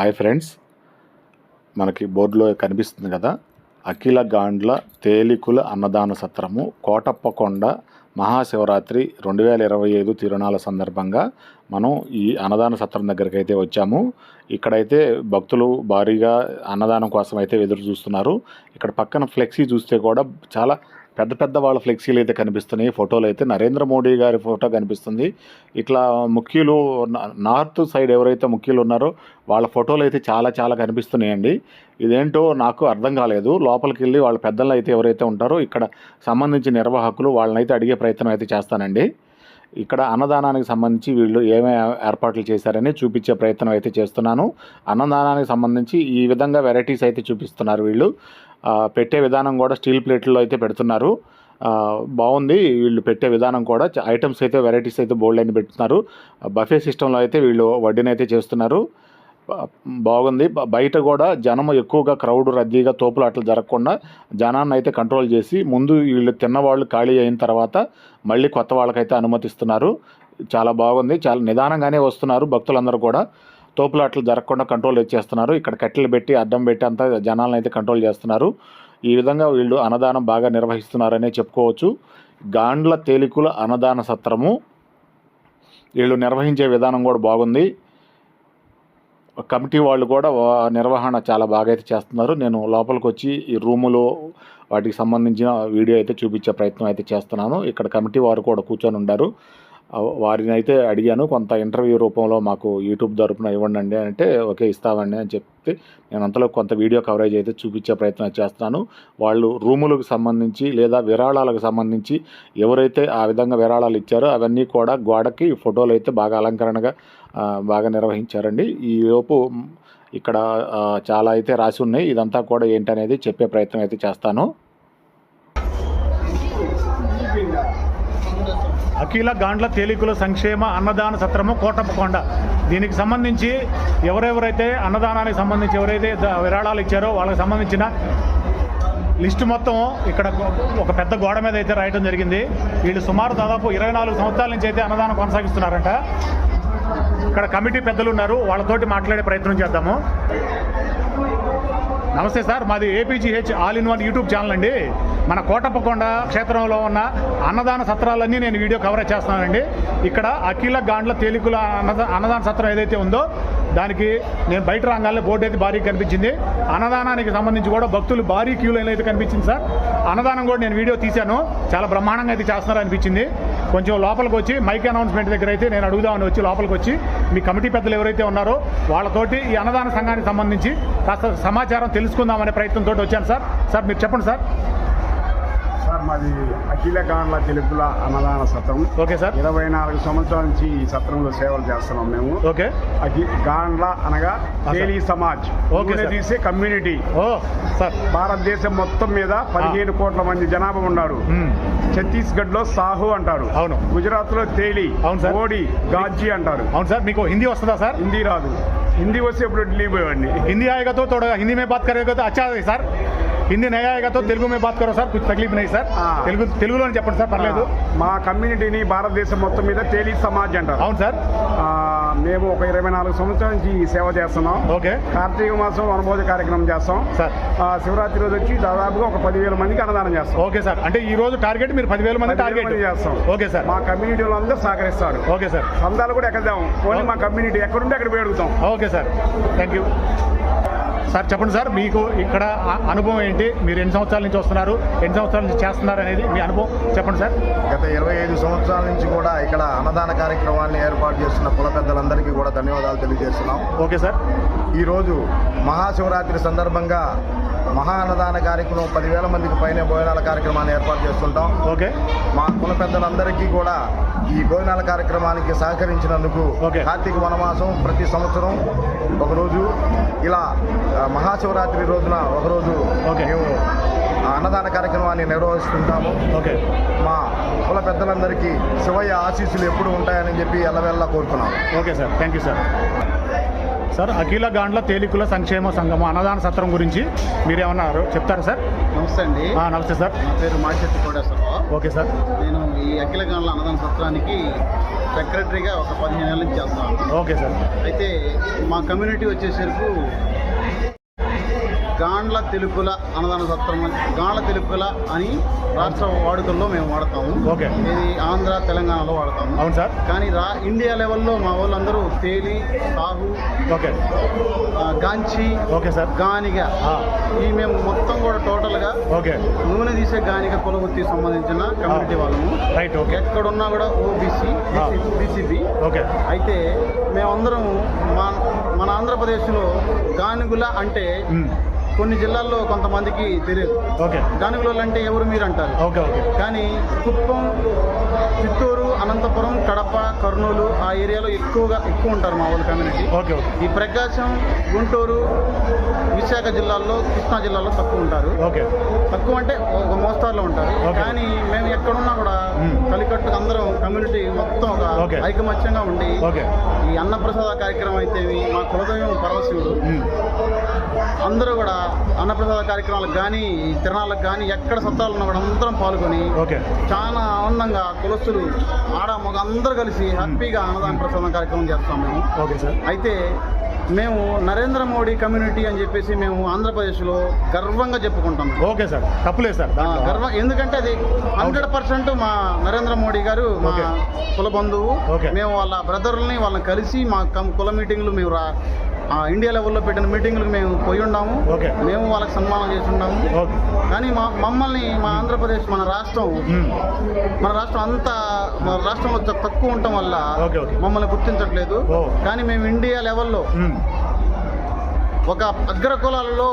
Hi friends. మనకి బోర్డులో కనిపిస్తుంది కదా అఖిల గాండ్ల తేలికుల అన్నదాన సత్రము కోటప్పకొండ మహాశివరాత్రి రెండు వేల ఇరవై ఐదు తిరుణాల సందర్భంగా మనం ఈ అన్నదాన సత్రం దగ్గరికి అయితే వచ్చాము. ఇక్కడైతే భక్తులు భారీగా అన్నదానం కోసం అయితే ఎదురు చూస్తున్నారు. ఇక్కడ పక్కన ఫ్లెక్సీ చూస్తే కూడా చాలా పెద్ద పెద్ద వాళ్ళ ఫ్లెక్సీలు అయితే కనిపిస్తున్నాయి. ఫోటోలు అయితే నరేంద్ర మోడీ గారి ఫోటో కనిపిస్తుంది. ఇట్లా ముఖ్యులు నార్త్ సైడ్ ఎవరైతే ముఖ్యులు ఉన్నారో వాళ్ళ ఫోటోలు అయితే చాలా చాలా కనిపిస్తున్నాయండి. ఇదేంటో నాకు అర్థం కాలేదు. లోపలికి వెళ్ళి వాళ్ళ పెద్దలు అయితే ఎవరైతే ఉంటారో ఇక్కడ సంబంధించిన నిర్వాహకులు వాళ్ళనైతే అడిగే ప్రయత్నం అయితే చేస్తానండి. ఇక్కడ అన్నదానానికి సంబంధించి వీళ్ళు ఏమేమి ఏర్పాట్లు చేశారని చూపించే ప్రయత్నం అయితే చేస్తున్నాను. అన్నదానానికి సంబంధించి ఈ విధంగా వెరైటీస్ అయితే చూపిస్తున్నారు వీళ్ళు. పెట్టే విధానం కూడా స్టీల్ ప్లేట్లో అయితే పెడుతున్నారు. బాగుంది. వీళ్ళు పెట్టే విధానం కూడా. ఐటమ్స్ అయితే వెరైటీస్ అయితే బోల్డ్ అని పెడుతున్నారు బఫే సిస్టంలో అయితే వీళ్ళు వడ్డీని అయితే చేస్తున్నారు. బాగుంది. బయట కూడా జనం ఎక్కువగా క్రౌడ్ రద్దీగా తోపులు అట్లా జరగకుండా జనాన్ని అయితే కంట్రోల్ చేసి ముందు వీళ్ళు తిన్నవాళ్ళు ఖాళీ అయిన తర్వాత మళ్ళీ కొత్త వాళ్ళకైతే అనుమతిస్తున్నారు. చాలా బాగుంది. చాలా నిదానంగానే వస్తున్నారు భక్తులందరూ కూడా. తోపులు అట్లా జరగకుండా కంట్రోల్ చేస్తున్నారు. ఇక్కడ కట్టెలు పెట్టి అడ్డం పెట్టి అంతా జనాలను అయితే కంట్రోల్ చేస్తున్నారు. ఈ విధంగా వీళ్ళు అన్నదానం బాగా నిర్వహిస్తున్నారనే చెప్పుకోవచ్చు. గాండ్ల తేలికుల అన్నదాన సత్రము వీళ్ళు నిర్వహించే విధానం కూడా బాగుంది. కమిటీ వాళ్ళు కూడా నిర్వహణ చాలా బాగా అయితే చేస్తున్నారు. నేను లోపలికి వచ్చి ఈ రూములో వాటికి సంబంధించిన వీడియో అయితే చూపించే ప్రయత్నం అయితే చేస్తున్నాను. ఇక్కడ కమిటీ వారు కూడా కూర్చొని ఉండారు వారిని అయితే అడిగాను కొంత ఇంటర్వ్యూ రూపంలో మాకు యూట్యూబ్ తరపున ఇవ్వండి అండి అంటే ఓకే ఇస్తామండి అని చెప్తే నేను అంతలో కొంత వీడియో కవరేజ్ అయితే చూపించే ప్రయత్నం చేస్తాను వాళ్ళు రూములకు సంబంధించి లేదా విరాళాలకు సంబంధించి ఎవరైతే ఆ విధంగా విరాళాలు ఇచ్చారో అవన్నీ కూడా గోడకి ఫోటోలు అయితే బాగా అలంకరణగా బాగా నిర్వహించారండి. ఈ లోపు ఇక్కడ చాలా అయితే రాసి ఉన్నాయి. ఇదంతా కూడా ఏంటనేది చెప్పే ప్రయత్నం అయితే చేస్తాను. అఖిల గాండ్ల తేలికల సంక్షేమ అన్నదాన సత్రము కోటప్పకొండ దీనికి సంబంధించి ఎవరెవరైతే అన్నదానానికి సంబంధించి ఎవరైతే విరాళాలు ఇచ్చారో వాళ్ళకి సంబంధించిన లిస్టు మొత్తం ఇక్కడ ఒక పెద్ద గోడ మీద అయితే రాయడం జరిగింది. వీళ్ళు సుమారు దాదాపు ఇరవై నాలుగు సంవత్సరాల నుంచి అయితే అన్నదానం కొనసాగిస్తున్నారంట. ఇక్కడ కమిటీ పెద్దలు ఉన్నారు. వాళ్ళతోటి మాట్లాడే ప్రయత్నం చేద్దాము. నమస్తే సార్ మాది APGH all in one YouTube channel అండి. మన కోటప్పకొండ క్షేత్రంలో ఉన్న అన్నదాన సత్రాలన్నీ నేను వీడియో కవర్ చేస్తున్నానండి. ఇక్కడ అఖిల గాండ్ల తేలికుల అన్నదా అన్నదాన సత్రం ఏదైతే ఉందో దానికి నేను బయట రంగాల్లో బోర్డు అయితే భారీ కనిపించింది. అన్నదానానికి సంబంధించి కూడా భక్తులు భారీ క్యూ లైన్ అయితే కనిపించింది సార్. అన్నదానం కూడా నేను వీడియో తీశాను. చాలా బ్రహ్మాండంగా అయితే చేస్తున్నారు అనిపించింది కొంచెం లోపలికి వచ్చి మైక్ అనౌన్స్మెంట్ దగ్గర అయితే నేను అడుగుదామని వచ్చి లోపలికి వచ్చి మీ కమిటీ పెద్దలు ఎవరైతే ఉన్నారో వాళ్ళతోటి ఈ అన్నదాన సంఘానికి సంబంధించి కాస్త సమాచారం తెలుసుకుందామనే ప్రయత్నంతో వచ్చాను సార్. సార్ మీరు చెప్పండి సార్ సార్. మాది అఖిల గాండ్ల తెలుపుల అన్నదాన సత్రం. Okay sir. ఇరవై నాలుగు సంవత్సరాల నుంచి ఈ సత్రంలో సేవలు చేస్తున్నాం మేము. ఓకే. అఖి గాండ్ల అనగా తేలీ సమాజ్. తీసే కమ్యూనిటీ. ఓ సార్. భారతదేశం మొత్తం మీద పదిహేను కోట్ల మంది జనాభా ఉన్నారు. ఛత్తీస్గఢ్లో సాహు అంటారు. అవును. గుజరాత్లో తేలి అవును సార్. ఓడి గాజీ అంటారు. అవును సార్ మీకు హిందీ వస్తుందా సార్? హిందీ రాదు. హిందీ వస్తే ఇప్పుడు ఢిల్లీ పోయండి హిందీ ఆయగతో తోడగా హిందీ మే బాత్ కరేగా అచ్చా సార్. హిందీ నయాయకతో తెలుగు మీద బాత్ కరో సార్ కొంచెం తగ్లీఫ్ నై సార్. తెలుగు తెలుగులో చెప్పండి సార్ పర్లేదు. మా కమ్యూనిటీని భారతదేశం మొత్తం మీద తేలి సమాజ్ అంటారు. అవును సార్. మేము ఒక ఇరవై నాలుగు సంవత్సరాల నుంచి ఈ సేవ చేస్తున్నాం. ఓకే. కార్తీక మాసం అనుభోజ కార్యక్రమం చేస్తాం. సార్. శివరాత్రి రోజు వచ్చి దాదాపుగా ఒక పదివేల మందికి అన్నదానం చేస్తాం. Okay sir. అంటే ఈ రోజు టార్గెట్ మీరు పదివేల మంది టార్గెట్. చేస్తాం. Okay sir. మా కమ్యూనిటీ అందరూ సహకరిస్తారు. Okay sir. సందాలు కూడా ఎక్కడ మా కమ్యూనిటీ. ఎక్కడుంటే అక్కడ పోయి అడుగుతాం. Okay sir. Thank you. Sir చెప్పండి సార్ మీకు ఇక్కడ అనుభవం ఏంటి? మీరు ఎన్ని సంవత్సరాల నుంచి వస్తున్నారు? ఎన్ని సంవత్సరాల నుంచి చేస్తున్నారు అనేది మీ అనుభవం? చెప్పండి సార్. గత ఇరవై ఐదు సంవత్సరాల నుంచి కూడా ఇక్కడ అన్నదాన కార్యక్రమాన్ని ఏర్పాటు చేస్తున్న కుల పెద్దలందరికీ కూడా ధన్యవాదాలు తెలియజేస్తున్నాం. Okay sir. ఈరోజు మహాశివరాత్రి సందర్భంగా మహా అన్నదాన కార్యక్రమం పదివేల మందికి పైన భోజనాల కార్యక్రమాన్ని ఏర్పాటు చేస్తుంటాం. ఓకే. మా కుల పెద్దలందరికీ కూడా ఈ భోజనాల కార్యక్రమానికి సహకరించినందుకు ఓకే. కార్తీక వనమాసం ప్రతి సంవత్సరం ఒకరోజు ఇలా మహాశివరాత్రి రోజున ఒకరోజు ఓకే. మేము అన్నదాన కార్యక్రమాన్ని నిర్వహిస్తుంటాము. ఓకే. మా కుల పెద్దలందరికీ శివయ్య ఆశీస్సులు ఎప్పుడు ఉంటాయని చెప్పి ఎల్లవెల్లా కోరుతున్నాం okay sir. Thank you sir. Sir అఖిల గాండ్ల తేలికుల సంక్షేమ సంఘం అన్నదాన సత్రం గురించి మీరేమన్నారు చెప్తారా సార్? నమస్తే అండి. నమస్తే సార్. నా పేరు మాచెత్తి కోటేశ్వరరావు. Okay sir. నేను ఈ అఖిల గాండ్ల అన్నదాన సత్రానికి సెక్రటరీగా ఒక పదిహేను ఏళ్ళ నుంచి చేస్తున్నాను ఓకే సార్. అయితే మా కమ్యూనిటీ వచ్చేసరికి గాండ్ల తెలుపుల అన్నదాన సత్రం గాండ్ల తెలుపుల అని రాష్ట్ర వాడుకల్లో మేము వాడతాము. ఓకే. ఇది ఆంధ్ర తెలంగాణలో వాడతాము. అవును సార్. కానీ రా ఇండియా లెవెల్లో మా వాళ్ళందరూ Teli Sahu okay. Ganchi okay sir. Ganiga. ఈ మేము మొత్తం కూడా టోటల్గా ఓకే. నూనె తీసే గానిక కులవృత్తికి సంబంధించిన కమ్యూనిటీ వాళ్ళము. Right okay. ఎక్కడున్నా కూడా ఓబీసీ. బీసీబీ. ఓకే. అయితే మేమందరం మా మన ఆంధ్రప్రదేశ్లో గానుగుల అంటే కొన్ని జిల్లాల్లో కొంతమందికి తెలియదు. ఓకే. గానుగుల అంటే ఎవరు మీరు అంటారు ఓకే ఓకే. కానీ కుప్పం చిత్తూరు అనంతపురం కడప కర్నూలు ఆ ఏరియాలో ఎక్కువగా ఎక్కువ ఉంటారు మా వాళ్ళ కమ్యూనిటీ ఓకే ఓకే. ఈ ప్రకాశం గుంటూరు విశాఖ జిల్లాల్లో కృష్ణా జిల్లాలో తక్కువ ఉంటారు. ఓకే. తక్కువ అంటే ఒక మోస్తారులో ఉంటారు. కానీ మేము ఎక్కడున్నా కూడా. కలికట్టు అందరం కమ్యూనిటీ మొత్తం. ఒక ఐకమత్యంగా ఉండి ఈ అన్నప్రసాద కార్యక్రమం అయితే మా కులదైవం పరమశివుడు. అందరూ కూడా అన్నప్రసాద కార్యక్రమాలకు కానీ తిరణాలకు కానీ ఎక్కడ సత్తాలు ఉన్నా కూడా అందరం పాల్గొని చాలా ఆనందంగా కులస్తులు ఆడ మగ అందరూ కలిసి హ్యాపీగా అన్నదాన ప్రసాదం కార్యక్రమం చేస్తాం మేము. Okay sir. అయితే మేము నరేంద్ర మోడీ కమ్యూనిటీ అని చెప్పేసి మేము ఆంధ్రప్రదేశ్లో గర్వంగా చెప్పుకుంటాం. Okay sir. తప్పులేదు సార్. గర్వం ఎందుకంటే అది హండ్రెడ్ పర్సెంట్ మా నరేంద్ర మోడీ గారు మా. కుల బంధువు. మేము వాళ్ళ బ్రదర్లని వాళ్ళని కలిసి మా కుల మీటింగ్లు మేము ఇండియా లెవెల్లో పెట్టిన మీటింగ్లకు మేము పోయి ఉన్నాము. మేము వాళ్ళకి సన్మానం చేసి ఉన్నాము. కానీ మా మమ్మల్ని మా ఆంధ్రప్రదేశ్ మన రాష్ట్రం మన రాష్ట్రం అంతా మన రాష్ట్రంలో తక్కువ ఉండటం వల్ల. మమ్మల్ని గుర్తించట్లేదు. కానీ మేము ఇండియా లెవెల్లో ఒక అగ్ర కులాలలో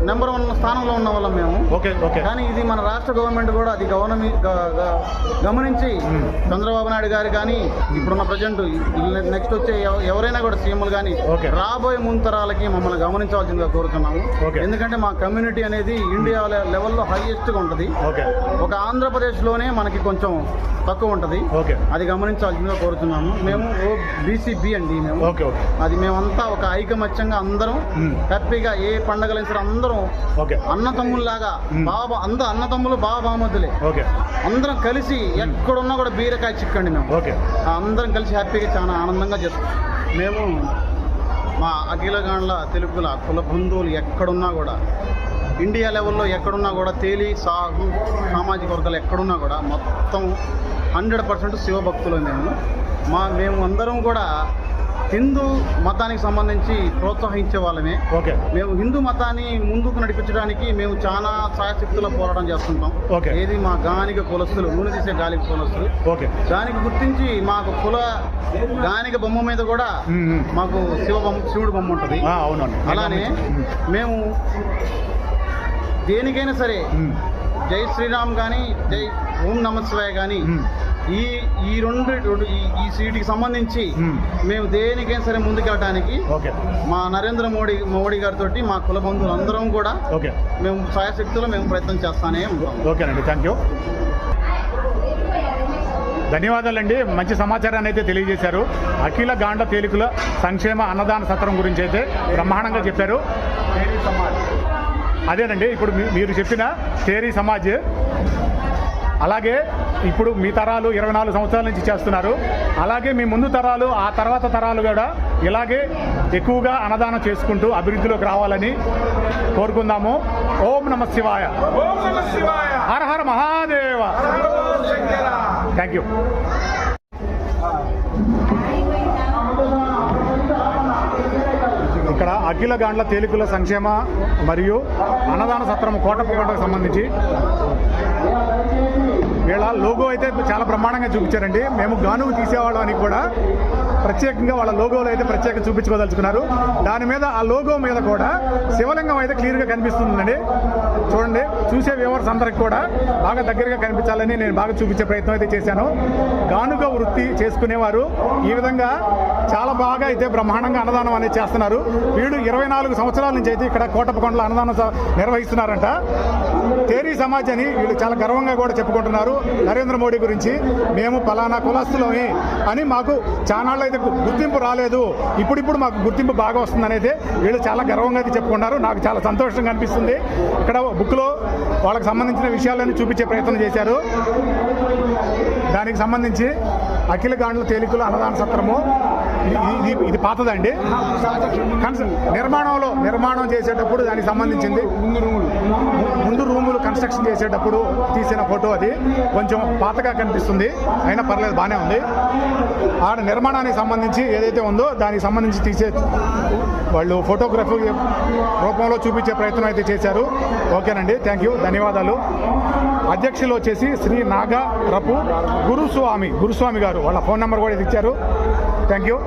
నెంబర్ వన్ స్థానంలో ఉన్న వాళ్ళం మేము. Okay okay. కానీ ఇది మన రాష్ట్ర గవర్నమెంట్ కూడా అది గవర్నమి గ- గ- గమనించి. చంద్రబాబు నాయుడు గారు కానీ ఇప్పుడున్న ప్రజెంట్ నెక్స్ట్ వచ్చే ఎవ- ఎవరైనా కూడా సీఎంలు కానీ. రాబోయే ముంతరాలకి మమ్మల్ని గమనించవలసిందిగా కోరుతున్నాము. ఎందుకంటే మా కమ్యూనిటీ అనేది ఇండియా లెవెల్లో హైయెస్ట్గా ఉంటుంది. ఒక ఆంధ్రప్రదేశ్లోనే మనకి కొంచెం తక్కువ ఉంటుంది. అది గమనించాల్సిందిగా కోరుతున్నాము. మేము ఓ బీసీబీ అండి మేము. అది మేమంతా ఒక ఐకమత్యంగా అందరం. హ్యాపీగా ఏ పండగలైనా సరే అందరం ఓకే. అన్న తమ్ముళ్ళలాగా మ్మ్. బాబా అంత అన్న తమ్ములు బాబా బామద్దులే ఓకే. అందరం కలిసి ఎక్కడున్నా కూడా బీరకాయ చిక్కండి మేము. అందరం కలిసి హ్యాపీగా చాలా ఆనందంగా చేస్తాం. మేము మా అఖిలగాండ్ల తెలుగుల కుల బంధువులు ఎక్కడున్నా కూడా ఇండియా లెవెల్లో ఎక్కడున్నా కూడా తేలి సాగు సామాజిక వర్గాలు ఎక్కడున్నా కూడా మొత్తం హండ్రెడ్ పర్సెంట్ శివభక్తులు మేము. మా మేము అందరం కూడా హిందూ మతానికి సంబంధించి ప్రోత్సహించే వాళ్ళమే. ఓకే. మేము హిందూ మతాన్ని ముందుకు నడిపించడానికి మేము చాలా సాయశక్తుల పోరాటం చేస్తుంటాం. ఓకే. ఏది మా గానిక కులస్తులు నూనె తీసే గాలిక కులస్తులు. ఓకే. దానికి గుర్తించి మాకు కుల గానిక బొమ్మ మీద కూడా. మాకు శివ బొమ్మ శివుడు బొమ్మ ఉంటుంది. అవునండి. అలానే మేము. దేనికైనా సరే జై శ్రీరామ్ కానీ జై ఓం నమ శివాయ కానీ. ఈ ఈ రెండు ఈ- సీటుకి సంబంధించి మ్. మేము దేనికైనా సరే ముందుకెళ్ళడానికి ఓకే మా నరేంద్ర మోడీ మోడీ గారితో మా కుల బంధువులు అందరం కూడా ఓకే మేము సాయశక్తులు మేము ప్రయత్నం చేస్తానే ఉంటాం. ఓకేనండి థ్యాంక్ యూ ధన్యవాదాలండి. మంచి సమాచారాన్ని అయితే తెలియజేశారు. అఖిల గాండ్ల తేలికల సంక్షేమ అన్నదాన సత్రం గురించి అయితే బ్రహ్మాండంగా చెప్పారు. అదేనండి ఇప్పుడు మీరు చెప్పిన తేరీ సమాజ్. అలాగే ఇప్పుడు మీ తరాలు ఇరవై నాలుగు సంవత్సరాల నుంచి చేస్తున్నారు. అలాగే మీ ముందు తరాలు ఆ తర్వాత తరాలు కూడా ఇలాగే ఎక్కువగా అన్నదానం చేసుకుంటూ అభివృద్ధిలోకి రావాలని కోరుకుందాము. ఓం నమ శివాయ. హర హర మహాదేవ. థ్యాంక్ యూ ఇక్కడ అఖిల గాండ్ల తేలికల సంక్షేమ మరియు అన్నదాన సత్రం కోటప్పకొండకు సంబంధించి వీళ్ళ లోగో అయితే చాలా బ్రహ్మాండంగా చూపించారండి. మేము గానుగు తీసేవాళ్ళం అని కూడా ప్రత్యేకంగా వాళ్ళ లోగోలో అయితే ప్రత్యేకంగా చూపించుకోదలుచుకున్నారు. దాని మీద ఆ లోగో మీద కూడా శివలింగం అయితే క్లియర్గా కనిపిస్తుందండి. చూడండి చూసే వ్యూవర్స్ అందరికి కూడా బాగా దగ్గరగా కనిపించాలని నేను బాగా చూపించే ప్రయత్నం అయితే చేశాను. గానుగ వృత్తి చేసుకునేవారు ఈ విధంగా చాలా బాగా అయితే బ్రహ్మాండంగా అన్నదానం అనేది చేస్తున్నారు. వీడు ఇరవై నాలుగు సంవత్సరాల నుంచి అయితే ఇక్కడ కోటప్పకొండలో అన్నదానం నిర్వహిస్తున్నారంట. తేరీ సమాజ్ అని వీళ్ళు చాలా గర్వంగా కూడా చెప్పుకుంటున్నారు. నరేంద్ర మోడీ గురించి మేము పలానా కులస్తులోని అని మాకు చానాళ్ళు అయితే గుర్తింపు రాలేదు. ఇప్పుడిప్పుడు మాకు గుర్తింపు బాగా వస్తుందనేది వీళ్ళు చాలా గర్వంగా అయితే చెప్పుకున్నారు నాకు చాలా సంతోషంగా అనిపిస్తుంది. ఇక్కడ బుక్లో వాళ్ళకి సంబంధించిన విషయాలను చూపించే ప్రయత్నం చేశారు. దానికి సంబంధించి అఖిల గాండ్ల తేలికలు అన్నదాన సత్రము ఇది- పాతదండి. నిర్మాణంలో నిర్మాణం చేసేటప్పుడు దానికి సంబంధించింది. ముందు రూములు. ముందు రూములు కన్స్ట్రక్షన్ చేసేటప్పుడు తీసిన ఫోటో అది. కొంచెం పాతగా కనిపిస్తుంది. అయినా పర్లేదు బాగానే ఉంది. ఆడ నిర్మాణానికి సంబంధించి ఏదైతే ఉందో దానికి సంబంధించి తీసే వాళ్ళు ఫోటోగ్రఫీ రూపంలో చూపించే ప్రయత్నం అయితే చేశారు. ఓకేనండి థ్యాంక్ యూ ధన్యవాదాలు. అధ్యక్షులు వచ్చేసి శ్రీ నాగ రపు గురుస్వామి గురుస్వామి గారు. వాళ్ళ ఫోన్ నెంబర్ కూడా ఇచ్చారు. Thank you